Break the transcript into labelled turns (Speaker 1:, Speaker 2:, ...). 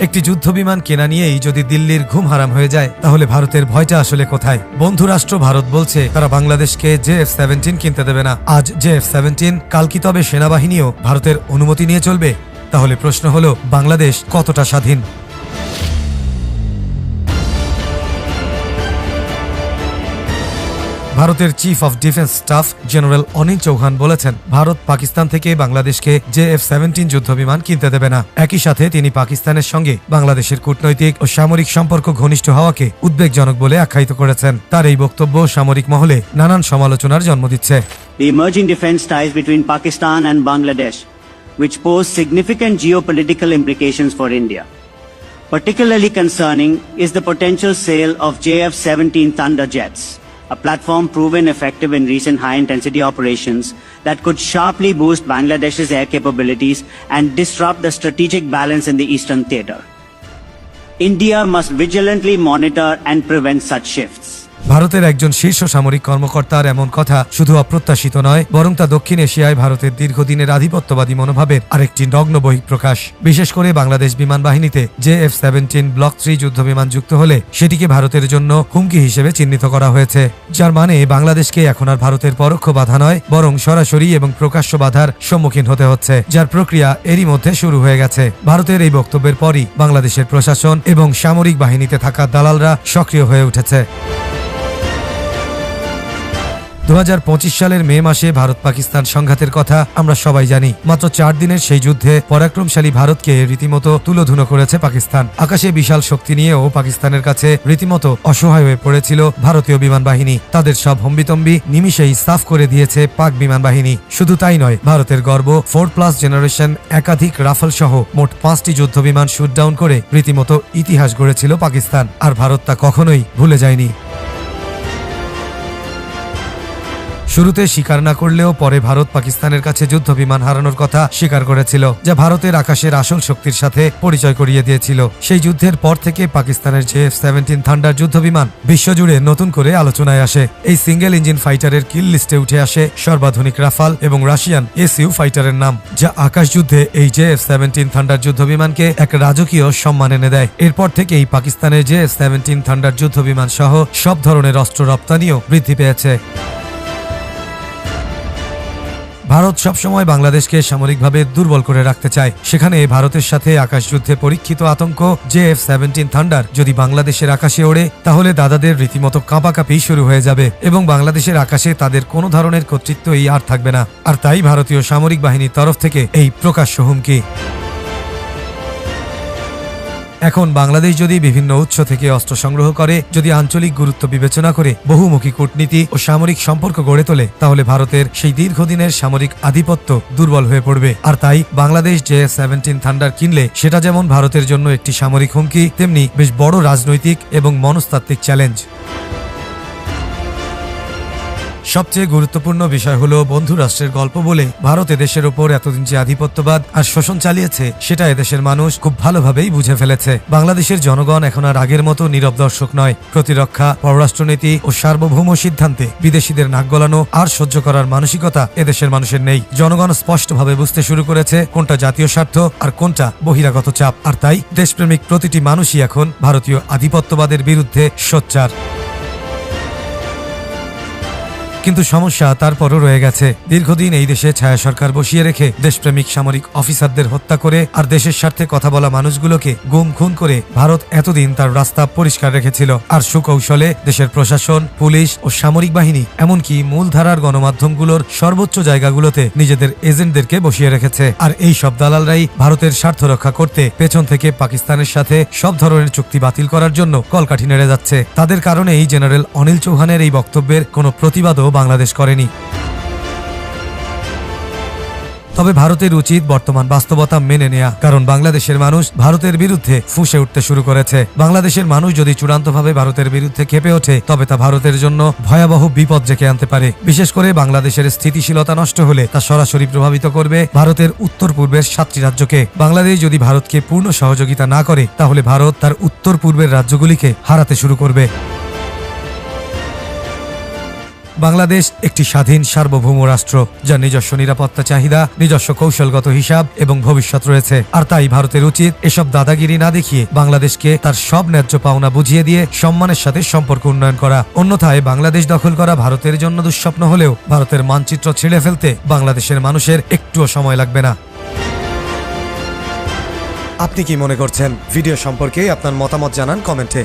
Speaker 1: একটি যুদ্ধ বিমান কেনা নিয়েই যদি দিল্লির ঘুম হারাম হয়ে যায়, তাহলে ভারতের ভয়টা আসলে কোথায়? বন্ধু রাষ্ট্র ভারত বলছে, তারা বাংলাদেশকে জে এফ সেভেন্টিন কিনতে দেবে না। আজ জে এফ সেভেন্টিন, কাল কি তবে সেনাবাহিনীও ভারতের অনুমতি নিয়ে চলবে? তাহলে প্রশ্ন হলো, বাংলাদেশ কতটা স্বাধীন? ভারতের chief of defence staff general Anil Chauhan বলেছেন ভারত পাকিস্তান থেকে বাংলাদেশকে জে এফ সেভেন্টিন যুদ্ধ বিমান কিনতে দেবে না। একই সাথে তিনি পাকিস্তানের সঙ্গে বাংলাদেশের কূটনৈতিক ও সামরিক সম্পর্ক ঘনিষ্ঠ হওয়াকে উদ্বেগজনক বলে আখ্যায়িত করেছেন। তার এই বক্তব্য সামরিক মহলে নানান সমালোচনার জন্ম দিচ্ছে।
Speaker 2: The emerging defense ties between Pakistan and Bangladesh, which pose significant geopolitical implications for India. Particularly concerning is the potential sale of JF-17 Thunder jets, a platform proven effective in recent high-intensity operations that could sharply boost Bangladesh's air capabilities and disrupt the strategic balance in the eastern theater. India must vigilantly monitor and prevent such shifts.
Speaker 1: ভারতের একজন শীর্ষ সামরিক কর্মকর্তার এমন কথা শুধু অপ্রত্যাশিত নয়, বরং তা দক্ষিণ এশিয়ায় ভারতের দীর্ঘদিনের আধিপত্যবাদী মনোভাবের আরেকটি নগ্ন বহিঃপ্রকাশ। বিশেষ করে বাংলাদেশ বিমান বাহিনীতে J F seventeen block three যুদ্ধ বিমান যুক্ত হলে সেটিকে ভারতের জন্য হুমকি হিসেবে চিহ্নিত করা হয়েছে। যার মানে বাংলাদেশকে এখন আর ভারতের পরোক্ষ বাধা নয়, বরং সরাসরি এবং প্রকাশ্য বাধার সম্মুখীন হতে হচ্ছে, যার প্রক্রিয়া এরই মধ্যে শুরু হয়ে গেছে। ভারতের এই বক্তব্যের পরই বাংলাদেশের প্রশাসন এবং সামরিক বাহিনীতে থাকা দালালরা সক্রিয় হয়ে উঠেছে। দু হাজার পঁচিশ সালের মে মাসে ভারত পাকিস্তান সংঘাতের কথা আমরা সবাই জানি। মাত্র চার দিনের সেই যুদ্ধে পরাক্রমশালী ভারতকে রীতিমতো তুলোধুনো করেছে পাকিস্তান। আকাশে বিশাল শক্তি নিয়েও পাকিস্তানের কাছে রীতিমতো অসহায় হয়ে পড়েছিল ভারতীয় বিমান বাহিনী। তাদের সব হম্বিতম্বি নিমিষেই সাফ করে দিয়েছে পাক বিমান বাহিনী। শুধু তাই নয়, ভারতের গর্ব ফোর প্লাস জেনারেশন একাধিক রাফেল সহ মোট পাঁচটি যুদ্ধ বিমান শুট ডাউন করে রীতিমতো ইতিহাস গড়েছিল পাকিস্তান। আর ভারত তা কখনোই ভুলে যায়নি। শুরুতে স্বীকার না করলেও পরে ভারত পাকিস্তানের কাছে যুদ্ধ বিমান হারানোর কথা স্বীকার করেছিল, যা ভারতের আকাশের আসল শক্তির সাথে পরিচয় করিয়ে দিয়েছিল। সেই যুদ্ধের পর থেকে পাকিস্তানের জে এফ সেভেন্টিন থান্ডার যুদ্ধ বিমান বিশ্বজুড়ে নতুন করে আলোচনায় আসে। এই সিঙ্গেল ইঞ্জিন ফাইটারের কিল লিস্টে উঠে আসে সর্বাধুনিক রাফাল এবং রাশিয়ান এসইউ ফাইটারের নাম, যা আকাশ যুদ্ধে এই জে এফ সেভেন্টিন থান্ডার যুদ্ধ বিমানকে এক রাজকীয় সম্মান এনে দেয়। এরপর থেকেই পাকিস্তানের জে এফ সেভেন্টিন থান্ডার যুদ্ধ বিমান সহ সব ধরনের অস্ত্র রপ্তানিও বৃদ্ধি পেয়েছে। ভারত সবসময় বাংলাদেশকে সামরিকভাবে দুর্বল করে রাখতে চায়। সেখানে ভারতের সাথে আকাশযুদ্ধে পরীক্ষিত আতঙ্ক, জে এফ সেভেন্টিন থান্ডার। যদি বাংলাদেশের আকাশে ওড়ে, তাহলে দাদাদের রীতিমতো কাঁপাকাঁপি শুরু হয়ে যাবে এবং বাংলাদেশের আকাশে তাদের কোনো ধরনের কর্তৃত্বই আর থাকবে না। আর তাই ভারতীয় সামরিক বাহিনীর তরফ থেকে এই প্রকাশ্য হুমকি। এখন বাংলাদেশ যদি বিভিন্ন উৎস থেকে অস্ত্র সংগ্রহ করে, যদি আঞ্চলিক গুরুত্ব বিবেচনা করে বহুমুখী কূটনীতি ও সামরিক সম্পর্ক গড়ে তোলে, তাহলে ভারতের সেই দীর্ঘদিনের সামরিক আধিপত্য দুর্বল হয়ে পড়বে। আর তাই বাংলাদেশ যে সেভেন্টিন থান্ডার কিনলে, সেটা যেমন ভারতের জন্য একটি সামরিক হুমকি, তেমনি বেশ বড় রাজনৈতিক এবং মনস্তাত্ত্বিক চ্যালেঞ্জ। সবচেয়ে গুরুত্বপূর্ণ বিষয় হলো বন্ধু রাষ্ট্রের গল্প বলে ভারত এদেশের ওপর এতদিন যে আধিপত্যবাদ আর শোষণ চালিয়েছে, সেটা এদেশের মানুষ খুব ভালোভাবেই বুঝে ফেলেছে। বাংলাদেশের জনগণ এখন আর আগের মতো নীরব দর্শক নয়। প্রতিরক্ষা, পররাষ্ট্রনীতি ও সার্বভৌম সিদ্ধান্তে বিদেশিদের নাক গলানো আর সহ্য করার মানসিকতা এদেশের মানুষের নেই। জনগণ স্পষ্টভাবে বুঝতে শুরু করেছে কোনটা জাতীয় স্বার্থ আর কোনটা বহিরাগত চাপ। আর তাই দেশপ্রেমিক প্রতিটি মানুষই এখন ভারতীয় আধিপত্যবাদের বিরুদ্ধে সোচ্চার। কিন্তু সমস্যা তারপরও রয়ে গেছে। দীর্ঘদিন এই দেশে ছায়া সরকার বসিয়ে রেখে দেশপ্রেমিক সামরিক অফিসারদের হত্যা করে আর দেশের স্বার্থে কথা বলা মানুষগুলোকে গুম খুন করে ভারত এতদিন তার রাস্তা পরিষ্কার রেখেছিল। আর সুকৌশলে দেশের প্রশাসন, পুলিশ ও সামরিক বাহিনী, এমনকি মূলধারার গণমাধ্যমগুলোর সর্বোচ্চ জায়গাগুলোতে নিজেদের এজেন্টদেরকে বসিয়ে রেখেছে। আর এই সব দালালরাই ভারতের স্বার্থ রক্ষা করতে পেছন থেকে পাকিস্তানের সাথে সব ধরনের চুক্তি বাতিল করার জন্য কলকাঠি নেড়ে যাচ্ছে। তাদের কারণেই জেনারেল অনিল চৌহানের এই বক্তব্যের কোনো প্রতিবাদও বাংলাদেশ করেনি। তবে ভারতের উচিত বর্তমান বাস্তবতা মেনে নেয়া, কারণ বাংলাদেশের মানুষ ভারতের বিরুদ্ধে ফুঁসে উঠতে শুরু করেছে। বাংলাদেশের মানুষ যদি চূড়ান্তভাবে ভারতের বিরুদ্ধে খেপে ওঠে, তবে তা ভারতের জন্য ভয়াবহ বিপদ ডেকে আনতে পারে। বিশেষ করে বাংলাদেশের স্থিতিশীলতা নষ্ট হলে তা সরাসরি প্রভাবিত করবে ভারতের উত্তর পূর্বের সাতটি রাজ্যকে। বাংলাদেশ যদি ভারতকে পূর্ণ সহযোগিতা না করে, তাহলে ভারত তার উত্তর পূর্বের রাজ্যগুলিকে হারাতে শুরু করবে। বাংলাদেশ একটি স্বাধীন সার্বভৌম রাষ্ট্র, যার নিজস্ব নিরাপত্তা চাহিদা, নিজস্ব কৌশলগত হিসাব এবং ভবিষ্যৎ রয়েছে। আর তাই ভারতের উচিত এসব দাদাগিরি না দেখিয়ে বাংলাদেশকে তার সব ন্যায্য পাওনা বুঝিয়ে দিয়ে সম্মানের সাথে সম্পর্ক উন্নয়ন করা। অন্যথায় বাংলাদেশ দখল করা ভারতের জন্য দুঃস্বপ্ন হলেও ভারতের মানচিত্র ছিঁড়ে ফেলতে বাংলাদেশের মানুষের একটুও সময় লাগবে না। আপনি কি মনে করছেন? ভিডিও সম্পর্কে আপনার মতামত জানান কমেন্টে।